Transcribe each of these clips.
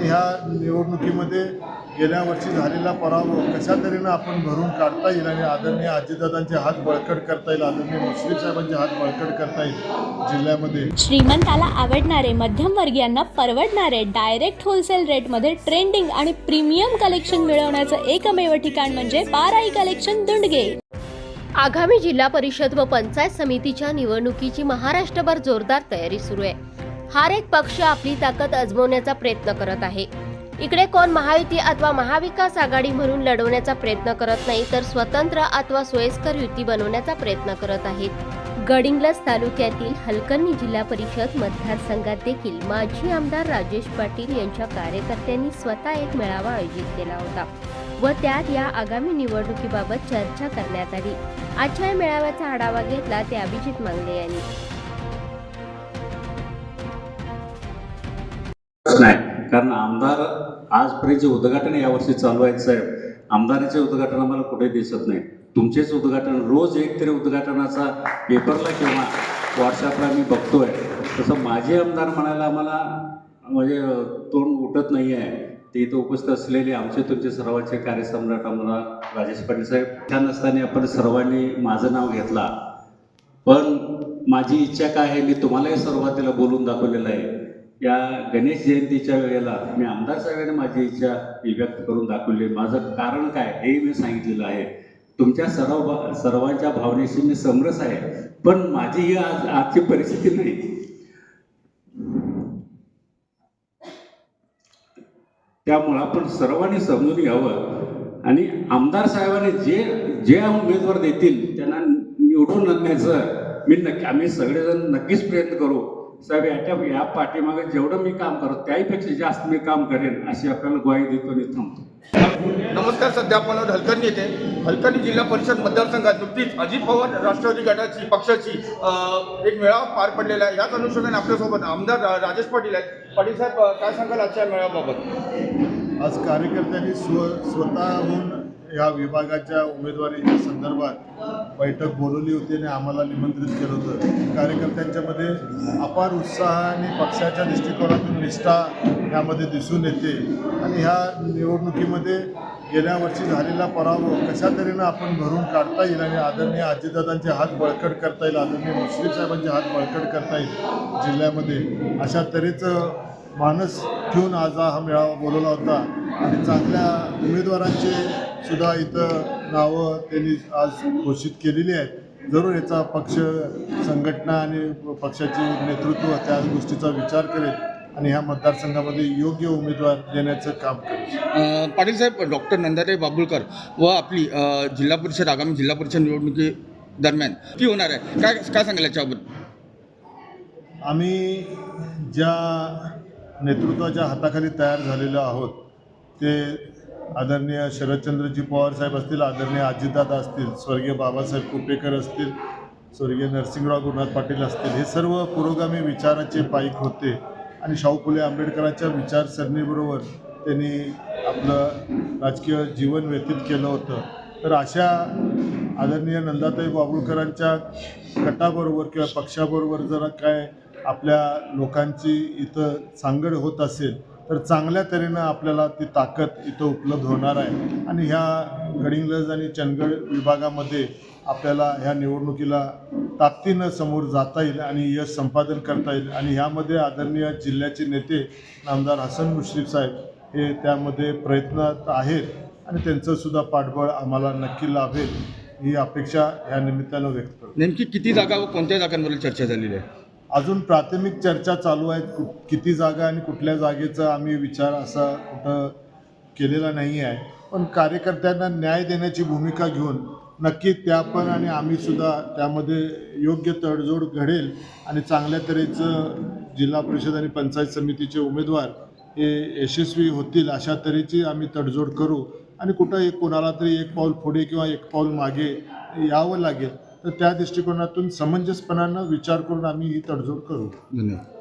आणि ह्या निवडणुकीमध्ये गेल्या वर्षी झालेला पराभव कशा तऱ्हेनं आपण भरून काढता येईल आणि आदरणीय अजितदादांचे हात बळकट करता येईल आदरणीय मुश्रीफ साहेबांचे हात बळकट करता येईल जिल्ह्यामध्ये? श्रीमंताला आवडणारे मध्यमवर्गीयांना परवडणारे डायरेक्ट होलसेल रेटमध्ये ट्रेंडिंग आणि प्रीमियम कलेक्शन मिळवण्याचं एकमेव ठिकाण म्हणजे बाराई कलेक्शन दुंडगे. आगामी जिल्हा परिषद व पंचायत समितीच्या निवडणुकीची महाराष्ट्रभर जोरदार तयारी सुरू आहे. हर एक पक्ष आपली ताकद अजमवण्याचा प्रयत्न करत आहे. इकडे कोण महायुती अथवा महाविकास आघाडी म्हणून लढवण्याचा प्रयत्न करत नाही तर स्वतंत्र अथवा सोयीस्कर युती बनवण्याचा प्रयत्न करत आहेत. गडिंग्लज तालुक्यातील हलकर्णी जिल्हा परिषद मतदारसंघात देखील माजी आमदार राजेश पाटील यांच्या कार्यकर्त्यांनी स्वतः एक मेळावा आयोजित केला होता व त्यात या आगामी निवडणुकीबाबत चर्चा करण्यात आली. आजच्या मेळाव्याचा आढावा घेतला ते अभिजित मांगले यांनी. नाही कारण आमदार आजपर्यंत जे उद्घाटन यावर्षी चालू आहेत साहेब. आमदाराचे उद्घाटन आम्हाला कुठे दिसत नाही. तुमचेच उद्घाटन रोज एक तरी उद्घाटनाचा पेपरला किंवा व्हॉट्सअपला मी बघतोय. तसं माझे आमदार म्हणायला आम्हाला म्हणजे तोंड उठत नाही आहे. ते इथं उपस्थित असलेले आमचे तुमचे सर्वांचे कार्यसम्राट आमदार राजेश पाटील साहेब छान असताना आपण सर्वांनी माझं नाव घेतला. पण माझी इच्छा काय आहे मी तुम्हालाही सुरुवातीला बोलून दाखवलेलं आहे. या गणेश जयंतीच्या वेळेला मी आमदार साहेबांनी माझी इच्छा व्यक्त करून दाखवली. आहे. माझं कारण काय हे मी सांगितलेलं आहे. तुमच्या सर्व सर्वांच्या भावनेशी मी समरस आहे. पण माझी ही आज आजची परिस्थिती नाही. त्यामुळं आपण सर्वांनी समजून घ्यावं. आणि आमदार साहेबांनी जे जे उमेदवार देतील त्यांना निवडून आणण्याचं मी नक्की आम्ही सगळेजण नक्कीच प्रयत्न करू. साहेब याच्या या पाठीमागे जेवढं मी काम करतो त्याहीपेक्षा जास्त मी काम करेन अशी आपल्याला ग्वाही देतो आणि थांबतो. नमस्कार सध्या आपण हलकर्णी येथे. हलकर्णी जिल्हा परिषद मतदारसंघात नुकतीच अजित पवार राष्ट्रवादी गटाची पक्षाची अ, एक मेळावा पार पडलेला आहे. याच अनुषंगाने आपल्यासोबत आमदार राजेश पाटील आहेत. पाटील साहेब काय सांगाल आजच्या मेळाव्याबाबत? आज कार्यकर्त्यांनी स्व स्वतःहून या विभागाच्या उमेदवारीच्या संदर्भात बैठक बोलवली होती आणि आम्हाला निमंत्रित केलं होतं. कार्यकर्त्यांच्यामध्ये अपार उत्साह आणि पक्षाच्या दृष्टिकोनातून निष्ठा यामध्ये दिसून येते. आणि ह्या निवडणुकीमध्ये गेल्या वर्षी झालेला पराभव कशा तऱ्हेनं आपण भरून काढता येईल आणि आदरणीय आजीदादांचे हात बळकट करता येईल आदरणीय मुश्रीफ साहेबांचे हात बळकट करता येईल जिल्ह्यामध्ये अशा तऱ्हेचं मानस ठेवून आज हा मेळावा बोलवला होता. आणि चांगल्या उमेदवारांचे सुद्धा इथं नावं त्यांनी आज घोषित केलेली आहेत. जरूर याचा पक्ष संघटना आणि पक्षाचे नेतृत्व त्या गोष्टीचा विचार करेल आणि ह्या मतदारसंघामध्ये योग्य उमेदवार देण्याचं काम करेल. पाटील साहेब डॉक्टर नंदाताई बाबुळकर व आपली जिल्हा परिषद आगामी जिल्हा परिषद निवडणुकी दरम्यान ती होणार आहे. काय काय सांगाल याच्याबद्दल? आम्ही ज्या नेतृत्वाच्या हाताखाली तयार झालेलो आहोत ते आदरणीय शरदचंद्रजी पवार साहेब असतील आदरणीय अजितदादा असतील स्वर्गीय बाबासाहेब कुपेकर असतील स्वर्गीय नरसिंहराव गुरुनाथ पाटील असतील हे सर्व पुरोगामी विचाराचे पाईक होते. आणि शाहू फुले आंबेडकरांच्या विचारसरणीबरोबर त्यांनी आपलं राजकीय जीवन व्यतीत केलं होतं. तर अशा आदरणीय नंदाताई बाबुळकरांच्या गटाबरोबर किंवा पक्षाबरोबर जर काय आपल्या लोकांची इथं सांगड होत असेल तर चांगल्या तऱ्हेनं आपल्याला ती ताकद इथं उपलब्ध होणार आहे. आणि ह्या गडिंग्लज आणि चंदगड विभागामध्ये आपल्याला ह्या निवडणुकीला ताकदीनं समोर जाता येईल आणि यश संपादन करता येईल. आणि ह्यामध्ये आदरणीय जिल्ह्याचे नेते नामदार हसन मुश्रीफ साहेब हे त्यामध्ये प्रयत्नात आहेत आणि त्यांचंसुद्धा पाठबळ आम्हाला नक्की लाभेल ही अपेक्षा ह्या निमित्तानं व्यक्त करतो. नेमकी किती जागा व कोणत्या जागांवरील चर्चा झालेली आहे? अजून प्राथमिक चर्चा चालू आहेत. कु किती जागा आणि कुठल्या जागेचा आम्ही विचार असा कुठं केलेला नाही आहे पण कार्यकर्त्यांना न्याय देण्याची भूमिका घेऊन नक्की त्या पण आणि आम्ही सुद्धा त्यामध्ये योग्य तडजोड घडेल आणि चांगल्या तऱ्हेचं जिल्हा परिषद आणि पंचायत समितीचे उमेदवार हे यशस्वी होतील अशा तऱ्हेची आम्ही तडजोड करू. आणि कुठं एक कोणाला तरी एक पाऊल पुढे किंवा एक पाऊल मागे यावं लागेल. तर त्या दृष्टिकोनातून समंजसपणानं विचार करून आम्ही ही तडजोड करू. धन्यवाद.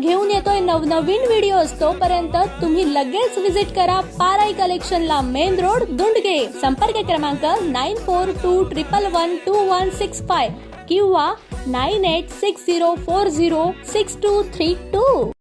घेऊन येतोय नवनवीन व्हिडिओज तोपर्यंत तुम्ही लगेच विजिट करा पाराई कलेक्शनला मेन रोड दुंडगे संपर्क क्रमांक nine four two triple one two one six five किंवा nine eight six zero four zero six two three two.